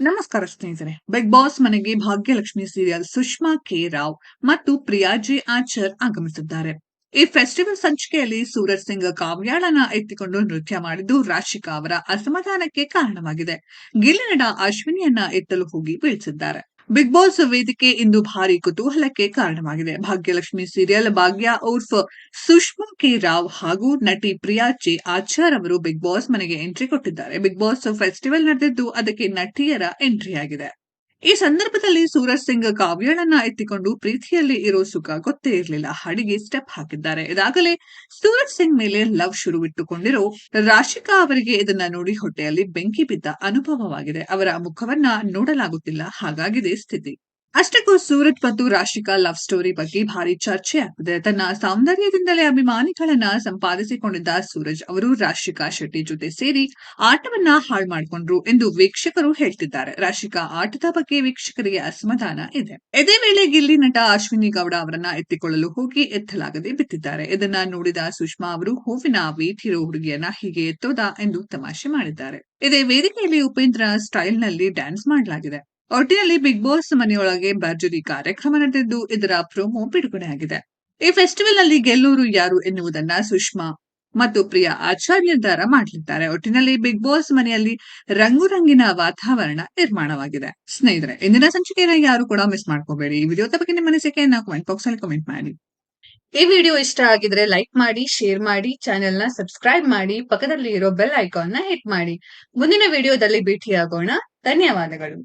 ನಮಸ್ಕಾರ ಸ್ನೇಹಿತರೆ. Big boss ಮನೆಗೆ ಭಾಗ್ಯಲಕ್ಷ್ಮಿ ಸೀರಿಯಲ್ ಸುಷ್ಮಾ ಕೆ ರಾವ್ ಮತ್ತು ಪ್ರಿಯಾ ಜೆ ಆಚರ್ ಆಗಮಿಸಿದ್ದಾರೆ. ಈ ಫೆಸ್ಟಿವಲ್ ಸಂಚಿಕೆಯಲ್ಲಿ ಸೂರಜ್ ಸಿಂಗ್ ಕಾವ್ಯಾಳನ ಎತ್ತಿಕೊಂಡು ನೃತ್ಯ ಮಾಡಿದ್ದು ರಾಶಿಕಾ ಅವರ ಅಸಮಾಧಾನಕ್ಕೆ ಕಾರಣವಾಗಿದೆ. ಗಿಲಿನಡ ಅಶ್ವಿನಿಯನ್ನ ಎತ್ತಲು ಹೋಗಿ ಬೀಳಿಸಿದ್ದಾರೆ. ಬಿಗ್ ಬಾಸ್ ವೇದಿಕೆ ಇಂದು ಭಾರಿ ಕುತೂಹಲಕ್ಕೆ ಕಾರಣವಾಗಿದೆ. ಭಾಗ್ಯಲಕ್ಷ್ಮಿ ಸೀರಿಯಲ್ ಭಾಗ್ಯ ಉರ್ಫ್ ಸುಷ್ಮಾ ಕೆ ರಾವ್ ಹಾಗೂ ನಟಿ ಪ್ರಿಯಾ ಜೆ ಆಚಾರ್ ಅವರು ಬಿಗ್ ಬಾಸ್ ಮನೆಗೆ ಎಂಟ್ರಿ ಕೊಟ್ಟಿದ್ದಾರೆ. ಬಿಗ್ ಬಾಸ್ ಫೆಸ್ಟಿವಲ್ ನಡೆದಿದ್ದು ಅದಕ್ಕೆ ನಟಿಯರ ಎಂಟ್ರಿ ಆಗಿದೆ. ಈ ಸಂದರ್ಭದಲ್ಲಿ ಸೂರಜ್ ಸಿಂಗ್ ಕಾವ್ಯಾಳನ್ನ ಎತ್ತಿಕೊಂಡು ಪ್ರೀತಿಯಲ್ಲಿ ಇರೋ ಸುಖ ಗೊತ್ತೇ ಇರಲಿಲ್ಲ. ಹಾಡಿಗೆ ಸ್ಟೆಪ್ ಹಾಕಿದ್ದಾರೆ. ಇದಾಗಲೇ ಸೂರಜ್ ಸಿಂಗ್ ಮೇಲೆ ಲವ್ ಶುರು ಇಟ್ಟುಕೊಂಡಿರೋ ರಾಶಿಕಾ ಅವರಿಗೆ ಇದನ್ನ ನೋಡಿ ಹೊಟ್ಟೆಯಲ್ಲಿ ಬೆಂಕಿ ಬಿದ್ದ ಅನುಭವವಾಗಿದೆ. ಅವರ ಮುಖವನ್ನ ನೋಡಲಾಗುತ್ತಿಲ್ಲ. ಹಾಗಾಗಿದೆ ಸ್ಥಿತಿ. ಅಷ್ಟಕ್ಕೂ ಸೂರತ್ ಮತ್ತು ರಾಶಿಕಾ ಲವ್ ಸ್ಟೋರಿ ಬಗ್ಗೆ ಭಾರಿ ಚರ್ಚೆ ಆಗ್ತಿದೆ. ತನ್ನ ಸೌಂದರ್ಯದಿಂದಲೇ ಅಭಿಮಾನಿಗಳನ್ನ ಸಂಪಾದಿಸಿಕೊಂಡಿದ್ದ ಸೂರಜ್ ಅವರು ರಾಶಿಕಾ ಶೆಟ್ಟಿ ಜೊತೆ ಸೇರಿ ಆಟವನ್ನ ಹಾಳು ಮಾಡಿಕೊಂಡ್ರು ಎಂದು ವೀಕ್ಷಕರು ಹೇಳ್ತಿದ್ದಾರೆ. ರಾಶಿಕಾ ಆಟದ ಬಗ್ಗೆ ವೀಕ್ಷಕರಿಗೆ ಅಸಮಾಧಾನ ಇದೆ. ಇದೇ ವೇಳೆ ಗಿಲ್ಲಿ ನಟ ಅಶ್ವಿನಿ ಗೌಡ ಅವರನ್ನ ಎತ್ತಿಕೊಳ್ಳಲು ಹೋಗಿ ಎತ್ತಲಾಗದೆ ಬಿತ್ತಿದ್ದಾರೆ ಇದನ್ನ ನೋಡಿದ ಸುಷ್ಮಾ ಅವರು, ಹೂವಿನ ವೀಠಿರೋ ಹುಡುಗಿಯನ್ನ ಹೀಗೆ ಎತ್ತೋದಾ? ಎಂದು ತಮಾಷೆ ಮಾಡಿದ್ದಾರೆ. ಇದೇ ವೇದಿಕೆಯಲ್ಲಿ ಉಪೇಂದ್ರ ಸ್ಟೈಲ್ನಲ್ಲಿ ಡ್ಯಾನ್ಸ್ ಮಾಡಲಾಗಿದೆ. ಒಟ್ಟಿನಲ್ಲಿ ಬಿಗ್ ಬಾಸ್ ಮನೆಯೊಳಗೆ ಭರ್ಜರಿ ಕಾರ್ಯಕ್ರಮ ನಡೆದಿದ್ದು ಇದರ ಪ್ರೊಮೋ ಬಿಡುಗಡೆಯಾಗಿದೆ. ಈ ಫೆಸ್ಟಿವಲ್ನಲ್ಲಿ ಗೆಲ್ಲೂರು ಯಾರು ಎನ್ನುವುದನ್ನ ಸುಷ್ಮಾ ಮತ್ತು ಪ್ರಿಯಾ ಆಚಾರ್ಯ ನಿರ್ಧಾರ ಮಾಡಲಿದ್ದಾರೆ. ಒಟ್ಟಿನಲ್ಲಿ ಬಿಗ್ ಬಾಸ್ ಮನೆಯಲ್ಲಿ ರಂಗು ರಂಗಿನ ವಾತಾವರಣ ನಿರ್ಮಾಣವಾಗಿದೆ. ಸ್ನೇಹಿತರೆ, ಇಂದಿನ ಸಂಚಿಕೆಯನ್ನ ಯಾರು ಕೂಡ ಮಿಸ್ ಮಾಡ್ಕೋಬೇಡಿ. ಈ ವಿಡಿಯೋದ ಬಗ್ಗೆ ನಿಮ್ಮ ಅನಿಸಿಕೆಯನ್ನ ಕಮೆಂಟ್ ಬಾಕ್ಸ್ ಅಲ್ಲಿ ಕಮೆಂಟ್ ಮಾಡಿ. ಈ ವಿಡಿಯೋ ಇಷ್ಟ ಆಗಿದ್ರೆ ಲೈಕ್ ಮಾಡಿ ಶೇರ್ ಮಾಡಿ ಚಾನೆಲ್ನ ಸಬ್ಸ್ಕ್ರೈಬ್ ಮಾಡಿ ಪಕ್ಕದಲ್ಲಿ ಇರೋ ಬೆಲ್ ಐಕಾನ್ನ ಹಿಟ್ ಮಾಡಿ. ಮುಂದಿನ ವಿಡಿಯೋದಲ್ಲಿ ಭೇಟಿಯಾಗೋಣ. ಧನ್ಯವಾದಗಳು.